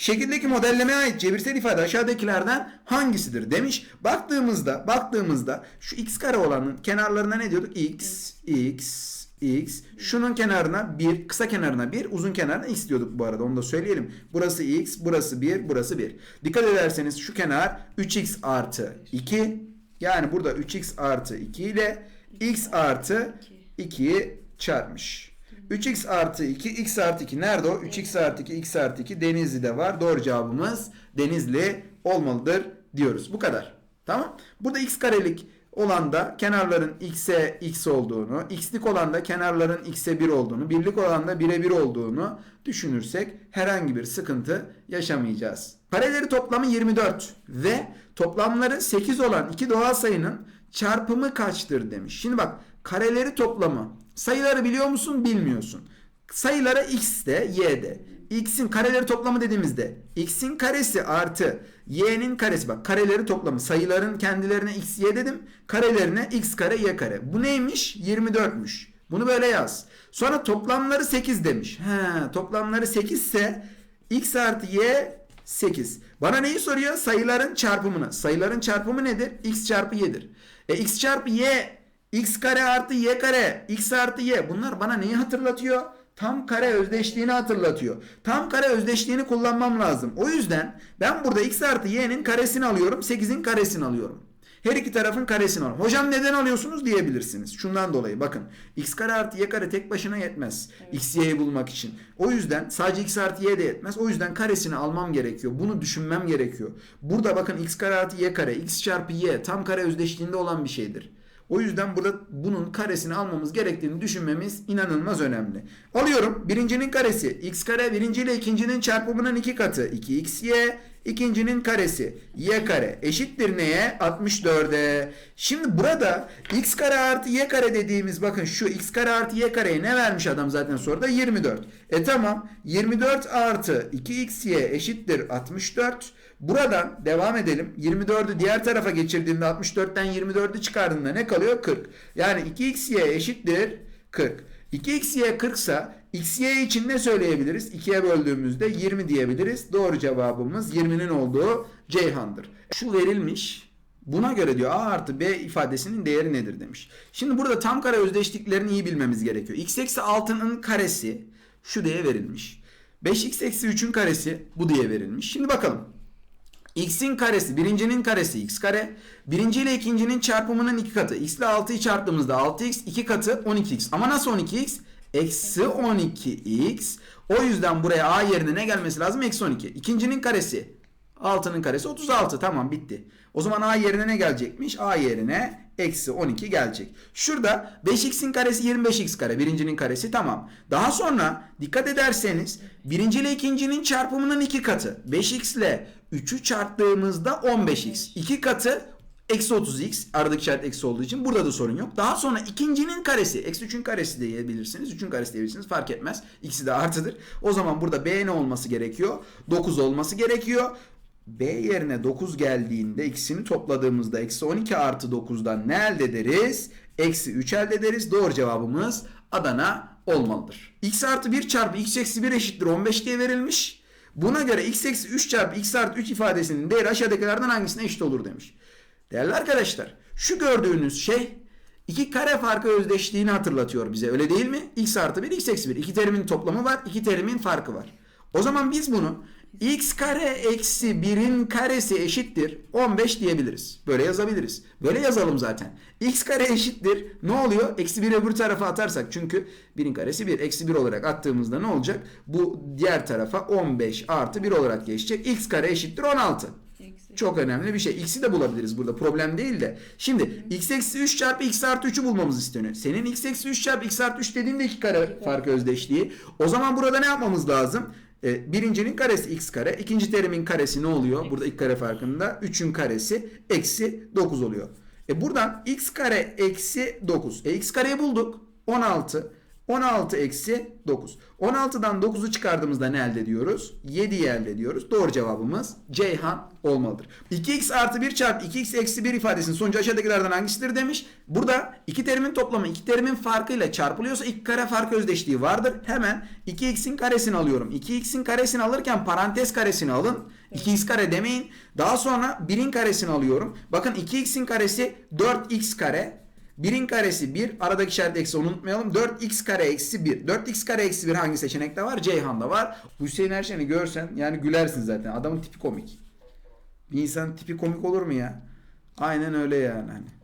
Şekildeki modellemeye ait cebirsel ifade aşağıdakilerden hangisidir demiş. Baktığımızda baktığımızda şu x kare olanın kenarlarına ne diyorduk? x, x, x. Şunun kenarına 1, kısa kenarına 1, uzun kenarına x diyorduk bu arada. Onu da söyleyelim. Burası x, burası 1, burası 1. Dikkat ederseniz şu kenar 3x artı 2. Yani burada 3x artı 2 ile x artı 2'yi çarpmış. 3x artı 2, x artı 2 nerede o? 3x artı 2, x artı 2 Denizli'de var. Doğru cevabımız Denizli olmalıdır diyoruz. Bu kadar. Tamam. Burada x karelik olan da kenarların x'e x olduğunu, x'lik olan da kenarların x'e 1 olduğunu, birlik olan da 1'e 1 olduğunu düşünürsek herhangi bir sıkıntı yaşamayacağız. Kareleri toplamı 24 ve toplamları 8 olan iki doğal sayının çarpımı kaçtır demiş. Şimdi bak kareleri toplamı sayıları biliyor musun bilmiyorsun. Sayılara x de y de. x'in kareleri toplamı dediğimizde x'in karesi artı y'nin karesi bak kareleri toplamı sayıların kendilerine x y dedim karelerine x kare y kare. Bu neymiş? 24'müş. Bunu böyle yaz. Sonra toplamları 8 demiş. He, toplamları 8 ise x artı y 8. Bana neyi soruyor? Sayıların çarpımını. Sayıların çarpımı nedir? x çarpı y'dir. E x çarpı y x kare artı y kare x artı y bunlar bana neyi hatırlatıyor? Tam kare özdeşliğini hatırlatıyor. Tam kare özdeşliğini kullanmam lazım. O yüzden ben burada x artı y'nin karesini alıyorum. 8'in karesini alıyorum. Her iki tarafın karesini alıyorum. Hocam neden alıyorsunuz diyebilirsiniz. Şundan dolayı bakın. x kare artı y kare tek başına yetmez. x y'yi bulmak için. O yüzden sadece x artı y de yetmez. O yüzden karesini almam gerekiyor. Bunu düşünmem gerekiyor. Burada bakın x kare artı y kare x çarpı y tam kare özdeşliğinde olan bir şeydir. O yüzden burada bunun karesini almamız gerektiğini düşünmemiz inanılmaz önemli. Alıyorum. Birincinin karesi x kare birinci ile ikincinin çarpımının iki katı 2xy ikincinin karesi y kare eşittir neye? 64'e. Şimdi burada x kare artı y kare dediğimiz bakın şu x kare artı y kareye ne vermiş adam zaten soruda? 24. E tamam 24 artı 2xy eşittir 64. Buradan devam edelim. 24'ü diğer tarafa geçirdiğimde 64'ten 24'ü çıkardığımda ne kalıyor? 40. Yani 2xy eşittir 40. 2xy 40 ise xy için ne söyleyebiliriz? 2'ye böldüğümüzde 20 diyebiliriz. Doğru cevabımız 20'nin olduğu Ceyhan'dır. Şu verilmiş. Buna göre diyor A artı B ifadesinin değeri nedir demiş. Şimdi burada tam kare özdeşliklerini iyi bilmemiz gerekiyor. x eksi 6'nın karesi şu diye verilmiş. 5x eksi 3'ün karesi bu diye verilmiş. Şimdi bakalım. x'in karesi birincinin karesi x kare. Birinci ile ikincinin çarpımının iki katı. x ile 6'yı çarptığımızda 6x iki katı 12x. Ama nasıl 12x? Eksi 12x. O yüzden buraya a yerine ne gelmesi lazım? Eksi 12. İkincinin karesi. 6'nın karesi 36. Tamam bitti. O zaman a yerine ne gelecekmiş? a yerine eksi 12 gelecek. Şurada 5x'in karesi 25x kare. Birincinin karesi tamam. Daha sonra dikkat ederseniz birinci ile ikincinin çarpımının iki katı. 5x ile 3'ü çarptığımızda 15x. iki katı Eksi 30x aradaki işaret eksi olduğu için burada da sorun yok. Daha sonra ikincinin karesi. Eksi 3'ün karesi diyebilirsiniz. 3'ün karesi diyebilirsiniz. Fark etmez. İkisi de artıdır. O zaman burada B ne olması gerekiyor? 9 olması gerekiyor. B yerine 9 geldiğinde ikisini topladığımızda eksi 12 artı 9'dan ne elde ederiz? Eksi 3 elde ederiz. Doğru cevabımız Adana olmalıdır. x artı 1 çarpı x eksi 1 eşittir 15 diye verilmiş. Buna göre x eksi 3 çarpı x artı 3 ifadesinin değeri aşağıdakilerden hangisine eşit olur demiş. Değerli arkadaşlar şu gördüğünüz şey iki kare farkı özdeşliğini hatırlatıyor bize öyle değil mi? x artı 1 x eksi 1 iki terimin toplamı var iki terimin farkı var. O zaman biz bunu x kare eksi 1'in karesi eşittir 15 diyebiliriz. Böyle yazabiliriz. Böyle yazalım zaten. x kare eşittir ne oluyor? Eksi 1'i öbür tarafa atarsak çünkü 1'in karesi 1 eksi 1 olarak attığımızda ne olacak? Bu diğer tarafa 15 artı 1 olarak geçecek. x kare eşittir 16. Çok önemli bir şey. X'i de bulabiliriz burada. Problem değil de. Şimdi x eksi 3 çarpı x artı 3'ü bulmamız isteniyor. Senin x eksi 3 çarpı x artı 3 dediğinde iki kare farkı özdeşliği. O zaman burada ne yapmamız lazım? Ee, birincinin karesi x kare. ikinci terimin karesi ne oluyor? Burada ilk kare farkında. 3'ün karesi eksi 9 oluyor. E buradan x kare eksi 9. E x kareyi bulduk. 16. 16 eksi 9. 16'dan 9'u çıkardığımızda ne elde ediyoruz? 7'yi elde ediyoruz. Doğru cevabımız Ceyhan olmalıdır. 2x artı 1 çarpı 2x eksi 1 ifadesinin sonucu aşağıdakilerden hangisidir demiş. Burada iki terimin toplamı iki terimin farkıyla çarpılıyorsa iki kare fark özdeşliği vardır. Hemen 2x'in karesini alıyorum. 2x'in karesini alırken parantez karesini alın. 2x kare demeyin. Daha sonra 1'in karesini alıyorum. Bakın 2x'in karesi 4x kare. 1'in karesi 1. Aradaki işaret eksi unutmayalım. 4x kare eksi 1. 4x kare eksi 1 hangi seçenekte var? Ceyhan'da var. Hüseyin Erşen'i görsen yani gülersin zaten. Adamın tipi komik. Bir insan tipi komik olur mu ya? Aynen öyle yani. Hani.